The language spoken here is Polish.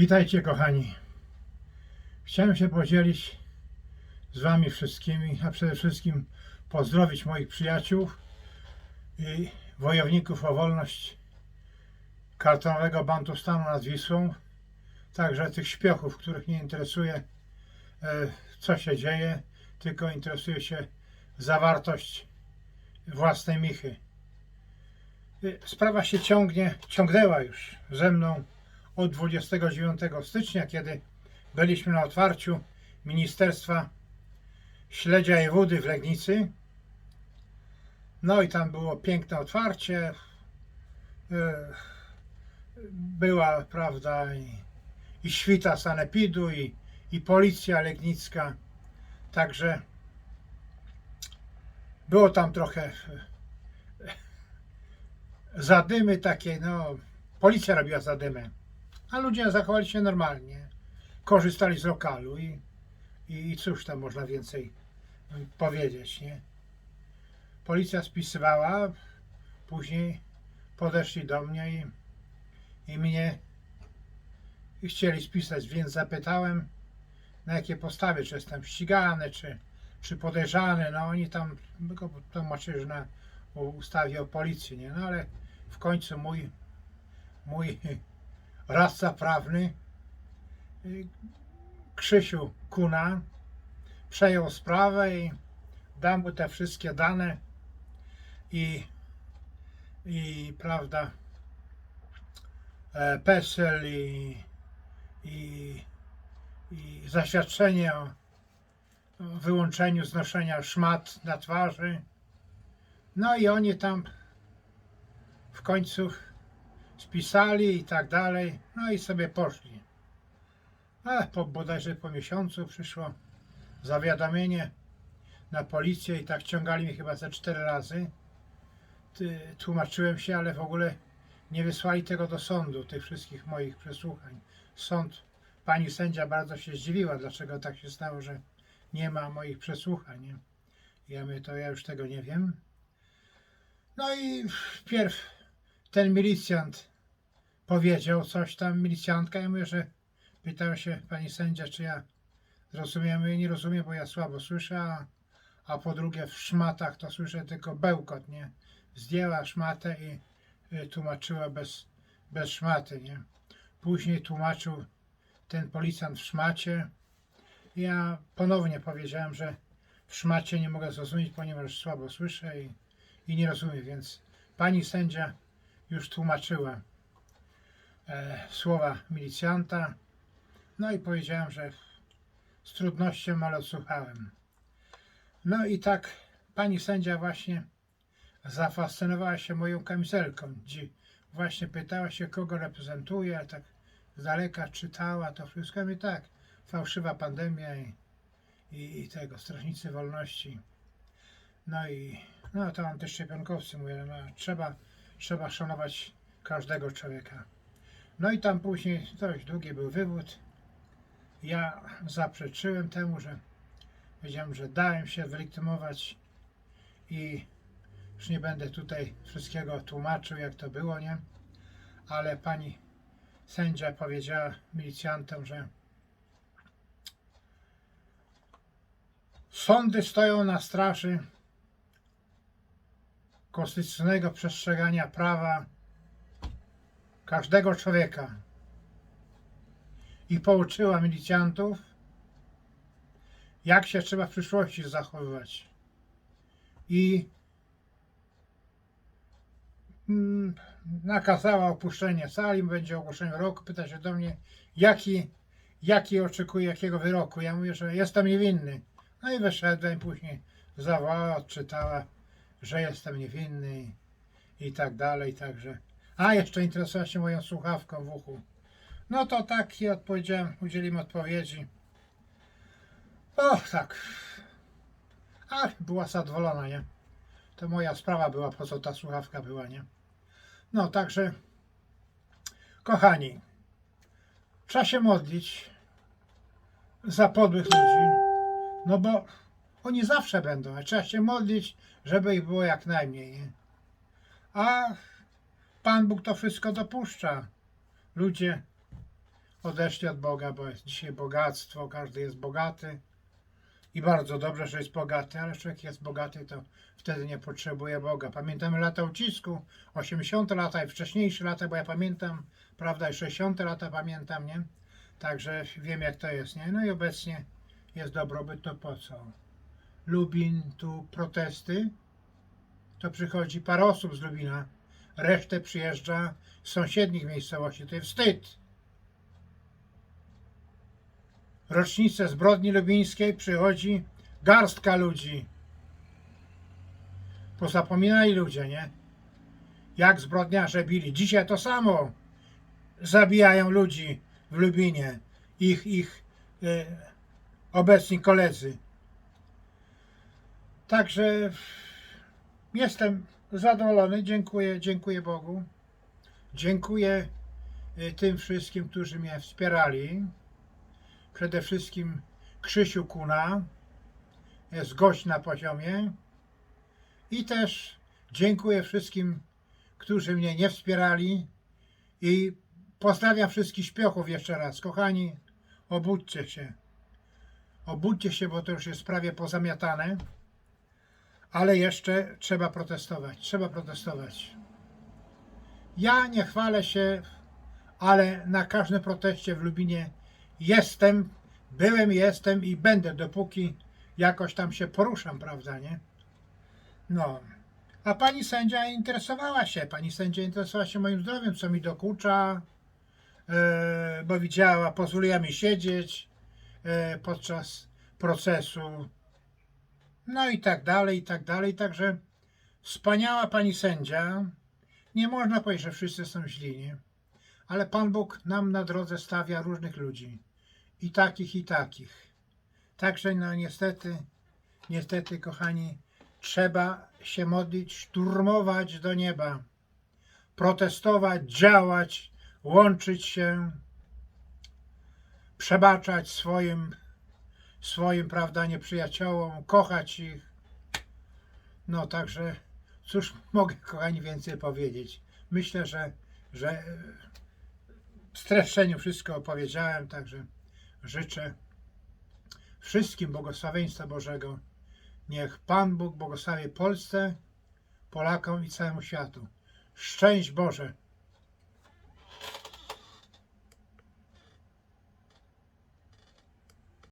Witajcie kochani. Chciałem się podzielić z wami wszystkimi, a przede wszystkim pozdrowić moich przyjaciół i wojowników o wolność kartonowego Bantustanu nad Wisłą, także tych śpiochów, których nie interesuje e, co się dzieje, tylko interesuje się zawartość własnej michy. Y, Sprawa się ciągnie, ciągnęła już ze mną od 29 stycznia, kiedy byliśmy na otwarciu Ministerstwa Śledzia i Wody w Legnicy. No i tam było piękne otwarcie. E, Była, prawda, i, i świta sanepidu, i, i policja legnicka. Także było tam trochę e, zadymy takie, no, policja robiła zadymy, a ludzie zachowali się normalnie, korzystali z lokalu i, i, i cóż tam można więcej powiedzieć, nie? Policja spisywała, później podeszli do mnie i, i mnie chcieli spisać, więc zapytałem, na jakie podstawie, czy jestem ścigany, czy, czy podejrzany, no oni tam tylko tłumaczyli, że na ustawie o policji, nie? No ale w końcu mój, mój radca prawny Krzysiu Kuna przejął sprawę i dam mu te wszystkie dane i, i prawda e, PESEL i, i, i zaświadczenie o wyłączeniu znoszenia szmat na twarzy. No i oni tam w końcu spisali i tak dalej. No i sobie poszli. A po, bodajże po miesiącu przyszło zawiadomienie na policję i tak ciągali mnie chyba ze cztery razy. Tłumaczyłem się, ale w ogóle nie wysłali tego do sądu, tych wszystkich moich przesłuchań. Sąd, pani sędzia bardzo się zdziwiła, dlaczego tak się stało, że nie ma moich przesłuchań. Ja mówię, to ja już tego nie wiem. No i wpierw ten milicjant powiedział coś tam, milicjantka, ja mówię, że pytała się pani sędzia, czy ja zrozumiem, ja nie rozumiem, bo ja słabo słyszę, a, a po drugie w szmatach to słyszę tylko bełkot, nie? Zdjęła szmatę i y, tłumaczyła bez, bez szmaty, nie? Później tłumaczył ten policjant w szmacie. Ja ponownie powiedziałem, że w szmacie nie mogę zrozumieć, ponieważ słabo słyszę i, i nie rozumiem, więc pani sędzia już tłumaczyła słowa milicjanta. No i powiedziałem, że z trudnością, ale odsłuchałem. No i tak pani sędzia właśnie zafascynowała się moją kamizelką, gdzie właśnie pytała się, kogo reprezentuję, a tak z daleka czytała to wszystko. I tak, fałszywa pandemia i, i, i tego, strażnicy wolności. No i no to antyszczepionkowcy mówię, no, trzeba, trzeba szanować każdego człowieka. No i tam później dość długi był wywód. Ja zaprzeczyłem temu, że powiedziałem, że dałem się wylegitymować i już nie będę tutaj wszystkiego tłumaczył, jak to było, nie? Ale pani sędzia powiedziała milicjantom, że sądy stoją na straży konstytucyjnego przestrzegania prawa każdego człowieka i pouczyła milicjantów, jak się trzeba w przyszłości zachowywać. I mm, nakazała opuszczenie sali, będzie ogłoszenie wyroku, pyta się do mnie, jaki, jaki oczekuje jakiego wyroku. Ja mówię, że jestem niewinny. No i wyszedłem, później zawołała, odczytała, że jestem niewinny i tak dalej, także. A, jeszcze interesowała się moją słuchawką w uchu. No to tak i odpowiedziałem, udzieliłem odpowiedzi. O, tak. A, była zadowolona, nie? To moja sprawa była, po co ta słuchawka była, nie? No, także, kochani, trzeba się modlić za podłych ludzi, no bo oni zawsze będą, a trzeba się modlić, żeby ich było jak najmniej, nie? A Pan Bóg to wszystko dopuszcza. Ludzie odeszli od Boga, bo jest dzisiaj bogactwo, każdy jest bogaty. I bardzo dobrze, że jest bogaty, ale człowiek jest bogaty, to wtedy nie potrzebuje Boga. Pamiętamy lata ucisku, 80 lata i wcześniejsze lata, bo ja pamiętam, prawda, i 60 lata pamiętam, nie? Także wiem jak to jest, nie? No i obecnie jest dobrobyt, to po co? Lubin, tu protesty, to przychodzi parę osób z Lubina, resztę przyjeżdża z sąsiednich miejscowości, to jest wstyd. Rocznicę zbrodni lubińskiej przychodzi garstka ludzi. Pozapominali ludzie, nie? Jak zbrodniarze bili. Dzisiaj to samo. Zabijają ludzi w Lubinie. Ich, ich e, obecni koledzy. Także jestem zadowolony. Dziękuję, dziękuję Bogu. Dziękuję e, tym wszystkim, którzy mnie wspierali. Przede wszystkim Krzysiu Kuna. Jest gość na poziomie. I też dziękuję wszystkim, którzy mnie nie wspierali. I pozdrawiam wszystkich śpiochów jeszcze raz. Kochani, obudźcie się. Obudźcie się, bo to już jest prawie pozamiatane. Ale jeszcze trzeba protestować. Trzeba protestować. Ja nie chwalę się, ale na każdym proteście w Lubinie jestem, byłem, jestem i będę, dopóki jakoś tam się poruszam, prawda, nie? No. A pani sędzia interesowała się, pani sędzia interesowała się moim zdrowiem, co mi dokucza, e, bo widziała, pozwoliła mi siedzieć e, podczas procesu, no i tak dalej, i tak dalej, także wspaniała pani sędzia, nie można powiedzieć, że wszyscy są źli, nie? Ale Pan Bóg nam na drodze stawia różnych ludzi. I takich, i takich. Także no niestety, niestety kochani, trzeba się modlić, szturmować do nieba, protestować, działać, łączyć się, przebaczać swoim, swoim, prawda, nieprzyjaciołom, kochać ich. No także, cóż mogę, kochani, więcej powiedzieć. Myślę, że, że e, w streszczeniu wszystko opowiedziałem, także życzę wszystkim błogosławieństwa Bożego. Niech Pan Bóg błogosławi Polsce, Polakom i całemu światu. Szczęść Boże!